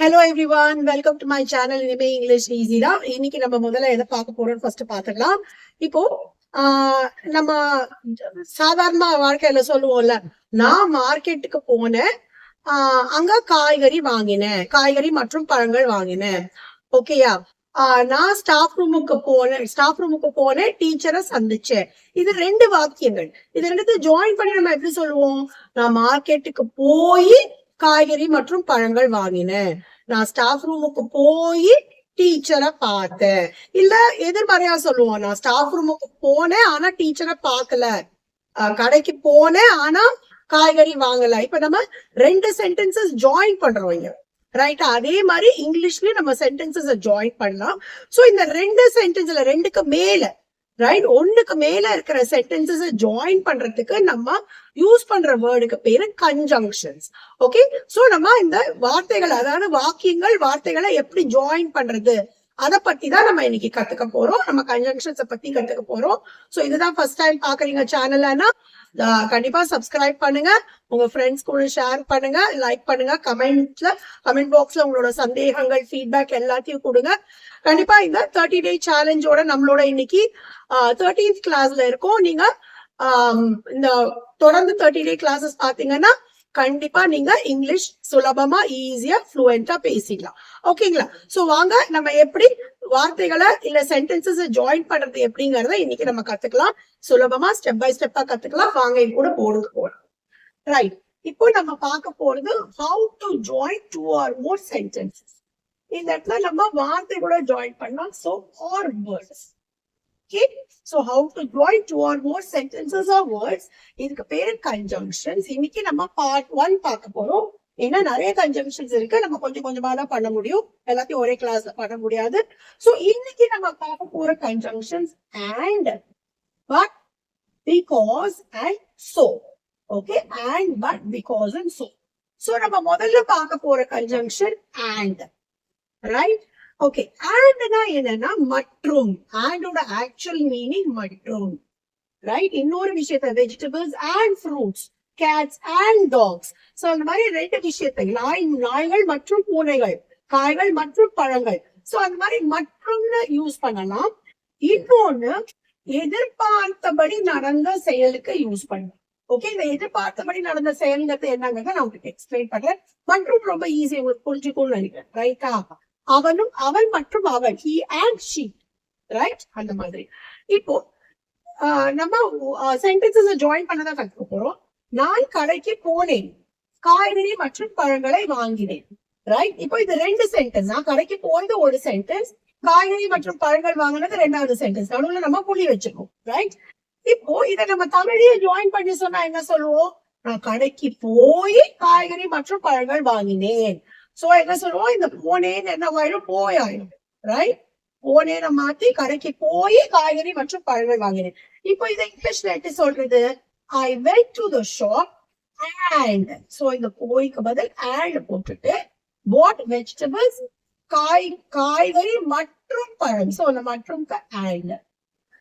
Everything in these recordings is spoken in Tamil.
Hello every one welcome to my channel இனிமே இங்கிலீஷ் ஈஸி தான் இன்னைக்கு நம்ம முதல்ல எதை பார்க்க போறோம்னு ஃபர்ஸ்ட் பாத்துக்கலாம் இப்போ ஆஹ், நம்ம சாதாரண வாழ்க்கையில சொல்லுவோம்ல நான் மார்க்கெட்டுக்கு போனேன் ஆஹ், அங்க காய்கறி வாங்கினேன். காய்கறி மற்றும் பழங்கள் வாங்கினேன். ஓகேயா நான் ஸ்டாஃப் ரூமுக்கு போனேன் ஸ்டாஃப் ரூமுக்கு போனேன் டீச்சரை சந்திச்சேன். இது ரெண்டு வாக்கியங்கள். இது ரெண்டுத்தையும் ஜாயின் பண்ணி நம்ம எப்படி சொல்லுவோம்? நான் மார்க்கெட்டுக்கு போய் காய்கறி மற்றும் பழங்கள் வாங்கினேன். நான் ஸ்டாஃப் ரூமுக்கு போய் டீச்சரை பார்த்தேன். இல்ல எதிர்மறையா சொல்லுவோம். நான் ஸ்டாஃப் ரூமுக்கு போனேன் ஆனா டீச்சரை பார்க்கல. கடைக்கு போனேன் ஆனா காய்கறி வாங்கல. இப்ப நம்ம ரெண்டு சென்டென்சஸ் ஜாயின் பண்றோம் இங்க. ரைட் அதே மாதிரி இங்கிலீஷ்லயும் நம்ம சென்டென்சஸ் ஜாயின் பண்ணலாம். சோ இந்த ரெண்டு சென்டென்ஸ்ல ரெண்டுக்கு மேல ரைட் ஒண்ணுக்கு மேல இருக்கிற சென்டென்சஸ் ஜாயின் பண்றதுக்கு நம்ம யூஸ் பண்ற வேர்டுக்கு பேரு கன்ஜங்ஷன்ஸ் ஓகே சோ நம்ம இந்த வார்த்தைகள் அதாவது வாக்கியங்கள் வார்த்தைகளை எப்படி ஜாயின் பண்றது? அத பத்தி தான் நம்ம இன்னைக்கு கத்துக்க போறோம். நம்ம கன்ஜங்ஷன்ஸ பத்தி கத்துக்க போறோம். சோ இதுதான் ஃபர்ஸ்ட் டைம் பாக்குறீங்க சேனல்னா கண்டிப்பா சப்ஸ்கிரைப் பண்ணுங்க. உங்க ஃப்ரெண்ட்ஸ் கூட ஷேர் பண்ணுங்க. லைக் பண்ணுங்க. கமெண்ட்ல கமெண்ட் பாக்ஸ்ல உங்களோட சந்தேகங்கள் ஃபீட்பேக் எல்லாத்தையும் கொடுங்க. கண்டிப்பா இந்த தேர்ட்டி டே சேலஞ்சோட நம்மளோட இன்னைக்கு தேர்ட்டீன்த் கிளாஸ்ல இருக்கும். நீங்க இந்த தொடர்ந்து தேர்ட்டி டே கிளாஸஸ் பாத்தீங்கன்னா கண்டிப்பா நீங்க இங்கிலீஷ் சுலபமா ஈஸியா ஃப்ளூயண்டா பேசிடலாம் ஓகேங்களா? சோ வாங்க நம்ம எப்படி வார்த்தைகளை இல்ல சென்டென்சஸ் ஜாயின் பண்றது எப்படிங்கறத இன்னைக்கு நம்ம கத்துக்கலாம். சுலபமா ஸ்டெப் பை ஸ்டெப்பா கத்துக்கலாம். வாங்க இது கூட போர்டுக்கு போகலாம் ரைட் இப்போ நம்ம பார்க்க போறது how to join two or more sentences இந்த இடத்துல நம்ம வார்த்தை கூட ஜாயின் பண்ணலாம். So or words okay so how to join two or more sentences or words இதுக்கு பேரு கன்ஜங்ஷன்ஸ் இன்னைக்கு நம்ம பார்ட் ஒன் பார்க்க போறோம். ஏன்னா நிறைய கன்ஜங்ஷன்ஸ் இருக்கு. நம்ம கொஞ்சம் கொஞ்சமா தான் பண்ண முடியும். எல்லாத்தையும் ஒரே கிளாஸ்ல பண்ண முடியாது. சோ இன்னைக்கு நம்ம பார்க்க போற conjunctions and but because and so okay and but because and so so நம்ம முதல்ல பார்க்க போற கன்ஜங்ஷன் அண்ட் ரைட் ஓகே ஆண்ட்னா என்னன்னா மற்றும். ஆண்டோட ஆக்சுவல் மீனிங் மற்றும். ரைட் இன்னொரு விஷயத்த vegetables and fruits cats and dogs so அந்த மாதிரி ரெண்டு விஷயத்தை நாய் நாய்கள் மற்றும் பூனைகள் காய்கள் மற்றும் பழங்கள். சோ அந்த மாதிரி மற்றும்னு யூஸ் பண்ணலாம். இன்னொன்னு எதிர்பார்த்தபடி நடந்த செயலுக்கு யூஸ் பண்ணலாம். ஓகே இந்த எதிர்பார்த்தபடி நடந்த செயல்ங்கிறது என்னங்கிறத நான் உங்களுக்கு எக்ஸ்பிளைன் பண்றேன். மற்றும் ரொம்ப ஈஸி உங்களுக்கு புரிஞ்சுக்கணும்னு நினைக்கிறேன். ரைட்டா அவனும் அவன் மற்றும் அவன் ஹி அண்ட் ஷீ ரைட் அந்த மாதிரி. இப்போ நம்ம சென்டென்சஸ் ஜாயின் பண்ணதான் கத்துக்க போறோம். நான் கடைக்கு போனேன். காய்கறி மற்றும் பழங்களை வாங்கினேன். ரைட் இப்போ இது ரெண்டு சென்டென்ஸ் நான் கடைக்கு போறது ஒரு சென்டென்ஸ் காய்கறி மற்றும் பழங்கள் வாங்கினது ரெண்டாவது சென்டென்ஸ் நடுவுல நம்ம புள்ளி வச்சிருக்கோம். ரைட் இப்போ இதை நம்ம தமிழையே ஜாயின் பண்ணி சொன்னா என்ன சொல்லுவோம்? நான் கடைக்கு போய் காய்கறி மற்றும் பழங்கள் வாங்கினேன். ஸோ என்ன சொல்லுவோம் இந்த போனேன்னு என்ன ஆயிடும் போய் ஆயிடும் ரைட் போனேன மாத்தி கடைக்கு போய் காய்கறி மற்றும் பழங்கள் வாங்கினேன். இப்போ இதை இங்கிலீஷ்ல எப்படி சொல்றது? I went to the shop and so இந்த போய்க்கு பதில் அண்ட் போட்டுட்டு வாட் வெஜிடபிள்ஸ் காய் காய்கறி மற்றும் பழம். சோ அந்த மற்றும் அண்ட்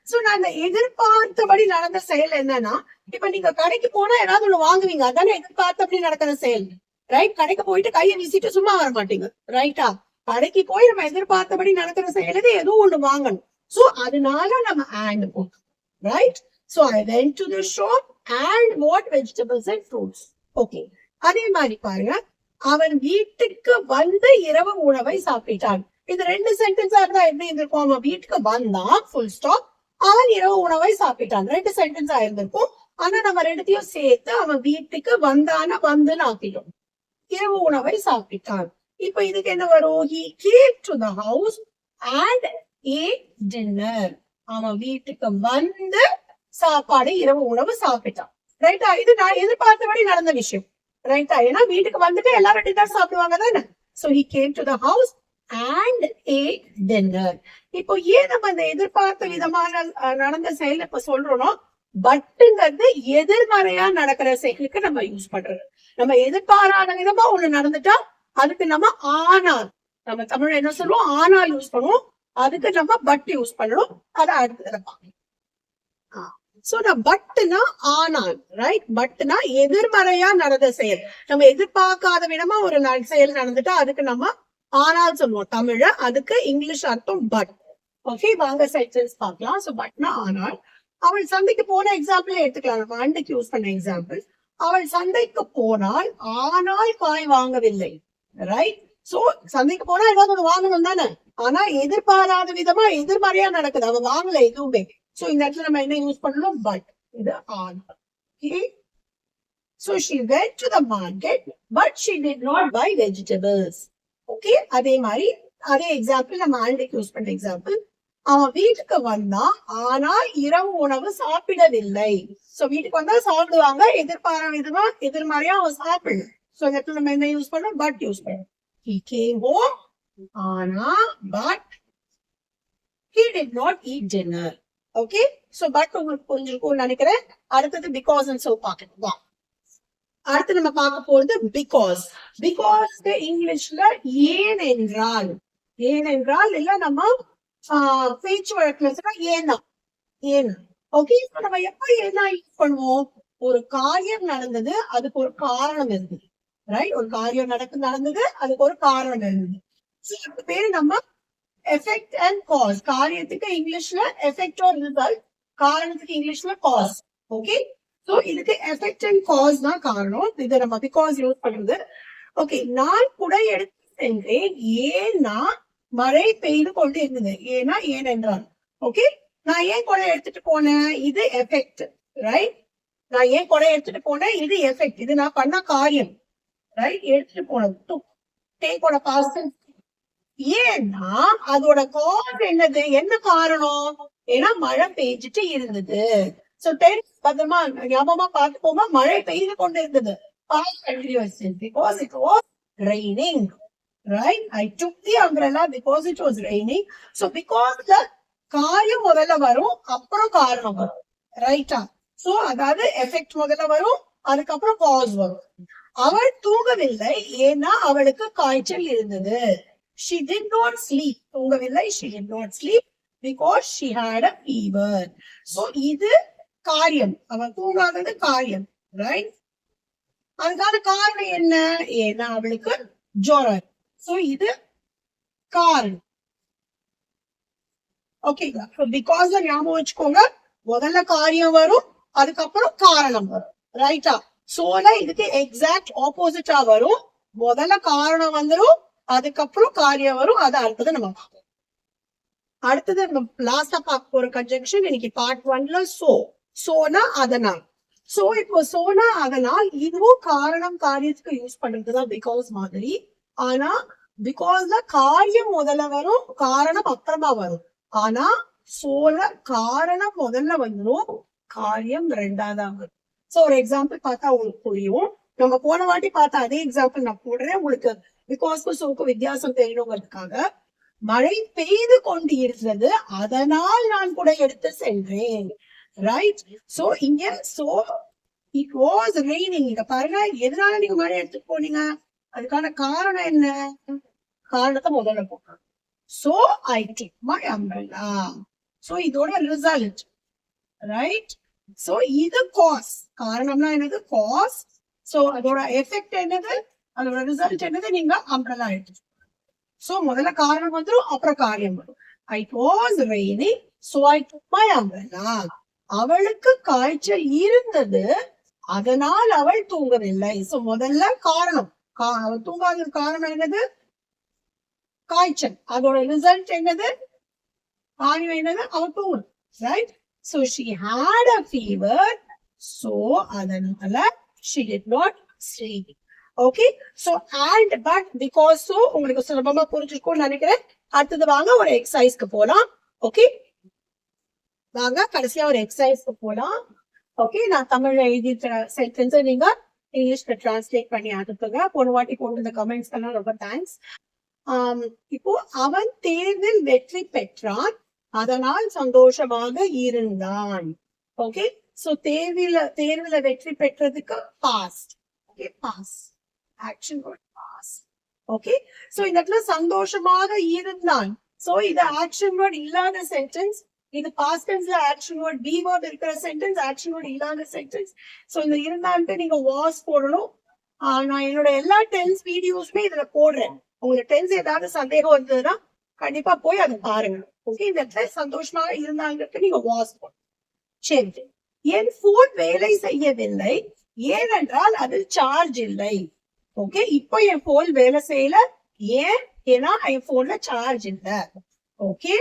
சோ நான் அந்த எதிர்பார்த்தபடி நடந்த செயல் என்னன்னா இப்ப நீங்க கடைக்கு போனா ஏதாவது ஒண்ணு வாங்குவீங்க. அதானே எதிர்பார்த்தபடி நடக்கிற செயல். ரைட் கடைக்கு போயிட்டு கையை வீசிட்டு சும்மா வர மாட்டீங்க. ரைட்டா கடைக்கு போய் நம்ம எதிர்பார்த்தபடி நடக்கிற செயலுக்கு ஏதோ ஒண்ணு வாங்கணும். சோ அதனால நம்ம ஆண்ட் போட்டோம். Right so I went to the shop and what vegetables and fruits okay அதே மாதிரி பாருங்க. அவன் வீட்டுக்கு வந்து இரவு உணவை சாப்பிட்டான். இது ரெண்டு சென்டென்ஸா இருந்தா என்ன இருந்திருக்கும்? அவன் வீட்டுக்கு வந்தான் ஃபுல் ஸ்டாப் அவன் இரவு உணவை சாப்பிட்டான். ரெண்டு சென்டென்ஸா இருந்திருக்கும். ஆனா நம்ம ரெண்டுத்தையும் சேர்த்து அவன் வீட்டுக்கு வந்தான வந்துன்னு ஆக்கிட்டோம். இரவு உணவை சாப்பிட்டான். இப்ப இதுக்கு என்ன வரும்? He came to the house and a dinner அவன் வீட்டுக்கு வந்து சாப்பாடு இரவு உணவு சாப்பிட்டான். ரைட்டா இது நான் எதிர்பார்த்தபடி நடந்த விஷயம். ரைட்டா ஏன்னா வீட்டுக்கு வந்துட்டு எல்லாரும் டின்னர் சாப்பிடுவாங்க தானே? So he came to the house and a dinner இப்போ ஏன் நம்ம இந்த எதிர்பார்த்த விதமான நடந்த செயல் இப்ப சொல்றோம்னா பட்டுங்கிறது எதிர்மறையா நடக்கிற செயலுக்கு நம்ம யூஸ் பண்றது நம்ம எதிர்பாராத விதமா ஒண்ணு நடந்துட்டா அதுக்கு நம்ம ஆனால் நம்ம தமிழ் என்ன சொல்லுவோம்? ஆனால் யூஸ் பண்ணுவோம். அதுக்கு நம்ம பட் யூஸ் பண்ணணும் அதை அடுத்ததுல பார்க்கலாம் சோ நான் பட்டுனா ஆனால் ரைட் பட்டுனா எதிர்மறையா நடந்த செயல். நம்ம எதிர்பார்க்காத விதமா ஒரு ந- செயல் நடந்துட்டா அதுக்கு நம்ம ஆனால் சொல்லுவோம். தமிழ அதுக்கு இங்கிலீஷ் அர்த்தம் பட் ஓகே வாங்க சென்டென்ஸ் பார்க்கலாம். சோ பட்னா ஆனால் அவள் சந்தைக்கு போன எக்ஸாம்பிள் எடுத்துக்கலாம். நம்ம அண்டைக்கு யூஸ் பண்ண எக்ஸாம்பிள் அவள் சந்தைக்கு போனால் ஆனால் காய் வாங்கவில்லை ரைட் சோ சந்தைக்கு போனா ஏதாவது ஒண்ணு வாங்கணும் தானே? ஆனா எதிர்பாராத விதமா எதிர்மறையா நடக்குது. அவ வாங்கல எதுவுமே. சோ இந்த இடத்துல நம்ம என்ன யூஸ் பண்ணணும்? பட் இது ஆனால் okay? So she went to the market but she did not buy vegetables. Okay? அதே மாதிரி அதே எக்ஸாம்பிள் நம்ம ஆல்ரெடி யூஸ் பண்ண எக்ஸாம்பிள் அவன் வீட்டுக்கு வந்தான் ஆனால் இரவு உணவு சாப்பிடவில்லை. சோ வீட்டுக்கு வந்தா சாப்பிடுவாங்க. எதிர்பாராத விதமா எதிர்மறையா அவன் சாப்பிடல. சோ இந்த இடத்துல நம்ம என்ன யூஸ் பண்ணோம்? பட் யூஸ் பண்ணோம். ஹி கேம் ஹோம் ஆனா but he did not eat dinner okay so but உங்களுக்கு புரிஞ்சிருக்கும்னு நினைக்கிறேன். அடுத்தது பிகாஸ் சோ பாக்கெட் அடுத்து நம்ம பார்க்க போறது பிகாஸ் பிகாஸ் இங்கிலீஷ்ல ஏன் என்றால் ஏன் என்றால் இல்ல நம்ம பேச்சு வழக்குல சொன்னா ஏன்னா ஓகே நம்ம எப்ப ஏன்னா யூஸ் பண்ணுவோம் ஒரு காரியம் நடந்தது அதுக்கு ஒரு காரணம் இருந்தது. ரைட் ஒரு காரியம் நடக்கு நடந்தது அதுக்கு ஒரு காரணம் இருந்தது. அதுக்கு பேரு நம்ம எஃபெக்ட் அண்ட் காஸ் காரியத்துக்கு இங்கிலீஷ்ல எஃபெக்ட் ஆர் ரிசல்ட் காரணத்துக்கு இங்கிலீஷ்ல காஸ் ஓகே சோ இதுக்கு எஃபெக்ட் அண்ட் காஸ் தான் காரணம். இதை நம்ம பிகாஸ் யூஸ் பண்றது. ஓகே நான் கூட எடுத்து சென்றேன். ஏன்னா மழை பெய்து கொண்டு இருந்தது ஏன்னா ஏனென்றால் ஓகே நான் ஏன் கொலை எடுத்துட்டு போனேன்? இது எஃபெக்ட் ரைட் நான் ஏன் கொலை எடுத்துட்டு போனேன்? இது எஃபெக்ட் இது நான் பண்ண காரியம் ரைட் எடுத்துட்டு போனது. டேக்கோட பாஸ்ட் ஏன்னா அதோட காரணம் என்னது? என்ன காரணம்? ஏன்னா மழை பெய்ஞ்சிட்டு இருந்தது. சோ டென் பத்திரமா ஞாபகமா பார்த்து போமா மழை பெய்து கொண்டு இருந்தது past continuous because it was raining right? I took the umbrella because it was raining. So because the காயம் முதல்ல வரும் அப்புறம் காரணம் வரும். ரைட்டா சோ அதாவது எஃபெக்ட் முதல்ல வரும் அதுக்கப்புறம் காஸ் வரும். அவள் தூங்கவில்லை ஏன்னா அவளுக்கு காய்ச்சல் இருந்தது. ஷி டிட் நாட் ஸ்லீப் தூங்கவில்லை she did not sleep because she had a fever so இது காரியம். அவன் தூங்காதது காரியம். ரைட் அதுக்கான காரணம் என்ன? ஏன்னா அவளுக்கு ஜோரம். சோ இது காரணம். ஓகேங்களா பிகாஸ் ஞாபகம் வச்சுக்கோங்க முதல்ல காரியம் வரும் அதுக்கப்புறம் காரணம் வரும். ரைட்டா சோல இதுக்கு எக்ஸாக்ட் ஆப்போசிட்டா வரும். முதல்ல காரணம் வந்துடும் அதுக்கப்புறம் காரியம் வரும் அது அடுத்தது நம்ம பார்ப்போம். அடுத்தது நம்ம லாஸ்டா பார்க்க போற கன்ஜங்ஷன் இன்னைக்கு பார்ட் ஒன்ல சோ சோனா அதனால். சோ இப்போ சோனா அதனால் இதுவும் காரணம் காரியத்துக்கு யூஸ் பண்றதுதான் பிகாஸ் மாதிரி. ஆனா பிகாஸ்ல காரியம் முதல்ல வரும் காரணம் அப்புறமா வரும். ஆனா சோழ காரணம் முதல்ல வந்துடும் காரியம் ரெண்டாவதா வரும். சோ ஒரு எக்ஸாம்பிள் பார்த்தா உங்களுக்கு புரியும். நம்ம போன வாட்டி பார்த்த அதே எக்ஸாம்பிள் நான் போடுறேன். உங்களுக்கு பிகாஸ்க்கும் சோக்கும் வித்தியாசம் தெரியணுங்கிறதுக்காக மழை பெய்து கொண்டு இருந்தது அதனால் நான் கூட எடுத்து சென்றேன் ரைட் சோ இங்க சோ இட் வாஸ் ரெய்னிங் இங்க பாருங்க எதனால நீங்க மழை எடுத்துட்டு போனீங்க? அதுக்கான காரணம் என்ன? காரணத்தை முதல்ல போட்டோம் so I dig my umbrella so இதோட ரிசல்ட் ரைட் சோ இது காஸ் காரணம்னா என்னது? காஸ் சோ அதோட எஃபெக்ட் என்னது? அதோட ரிசல்ட் என்னது? நீங்க அம்பரலா எடுத்து சோ முதல்ல காரணம் வந்துடும் அப்புறம் காரியம் வரும். I was rainy so I took my umbrella அவளுக்கு காய்ச்சல் இருந்தது அதனால் அவள் தூங்கவில்லை. சோ முதல்ல காரணம். தூங்காதது காரணம் என்னது? காய்ச்சல். அதோட ரிசல்ட் என்னது? காரியம் என்னது? அவள் தூங்கணும். Right so she had a fever so அதனால she did not sleep okay so and but because so உங்களுக்கு சுலபமா புரிஞ்சிருக்கும்னு நினைக்கிறேன். அடுத்தது வாங்க ஒரு எக்ஸசைஸ்க்கு போலாம். ஓகே வாங்க கடைசியா ஒரு எக்ஸசைஸ்க்கு போலாம். ஓகே நான் தமிழ்ல எழுதி சென்டென்ஸ் நீங்க இங்கிலீஷ்ல டிரான்ஸ்லேட் பண்ணி அனுப்புங்க. போன வாட்டி போட்டிருந்த கமெண்ட்ஸ் எல்லாம் ரொம்ப தேங்க்ஸ் இப்போ அவன் தேர்வில் வெற்றி பெற்றான். அதனால் சந்தோஷமாக இருந்தான். ஓகே சோ தேர்வில தேர்வுல வெற்றி பெற்றதுக்கு past okay pass action pass okay so இந்த இடத்துல சந்தோஷமாக இருந்தான். சோ இது ஆக்ஷன் வேர்ட் இல்லாத சென்டென்ஸ் இது பாஸ்ட் டென்ஸ்ல ஆக்ஷன் வேர்ட் பி வேர்ட் இருக்கிற சென்டென்ஸ் ஆக்ஷன் வேர்ட் இல்லாத சென்டென்ஸ் சோ இந்த இருந்தான்ட்டு நீங்க வாஸ் போடணும். ஆஹ் நான் என்னோட எல்லா டென்ஸ் வீடியோஸுமே இதுல போடுறேன். உங்களுக்கு டென்ஸ் ஏதாவது சந்தேகம் வந்ததுன்னா கண்டிப்பா போய் அதை பாருங்க. ஓகே இந்த இடத்துல சந்தோஷமா இருந்தாங்கிறது நீங்க வாஸ் சரி. என் போன் வேலை செய்யவில்லை. ஏனென்றால் அதில் சார்ஜ் இல்லை. ஓகே இப்போ என் போன் வேலை செய்யல. ஏன்? ஏன்னா என் போன்ல சார்ஜ் இல்ல. ஓகே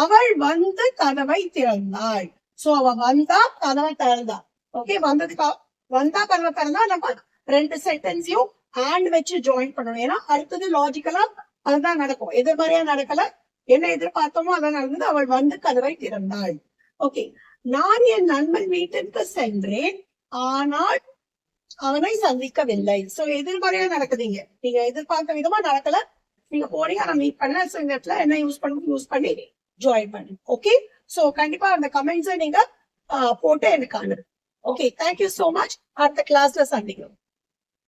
அவள் வந்து கதவை திறந்தாள். சோ அவ வந்தா கதவை திறந்தா ஓகே வந்ததுக்கு வந்தா கதவை திறந்தா நம்ம ரெண்டு சென்டென்ஸையும் ஹேண்ட் வச்சு ஜாயின் பண்ணணும். ஏன்னா அடுத்தது லாஜிக்கலா அதுதான் நடக்கும். எதிர்மறையா நடக்கல. என்ன எதிர்பார்த்தோமோ அதான் நடந்தது. அவள் வந்து கதவை திறந்தாள். ஓகே நான் என் நண்பன் வீட்டிற்கு சென்றேன். ஆனால் அவனை சந்திக்கவில்லை. சோ எதிர்மறையா நடக்குதுங்க நீங்க எதிர்பார்த்த விதமா நடக்கல. நீங்க போறீங்க. ஆனா மீட் பண்ணல சோ இந்த இடத்துல என்ன யூஸ் பண்ணணும் யூஸ் பண்ணி ஜாயின் பண்ணு. ஓகே சோ கண்டிப்பா அந்த கமெண்ட்ஸை நீங்க போட்டு எனக்கு அனுப்பு. ஓகே தேங்க்யூ சோ மச் அடுத்த கிளாஸ்ல சந்திக்கிறோம்.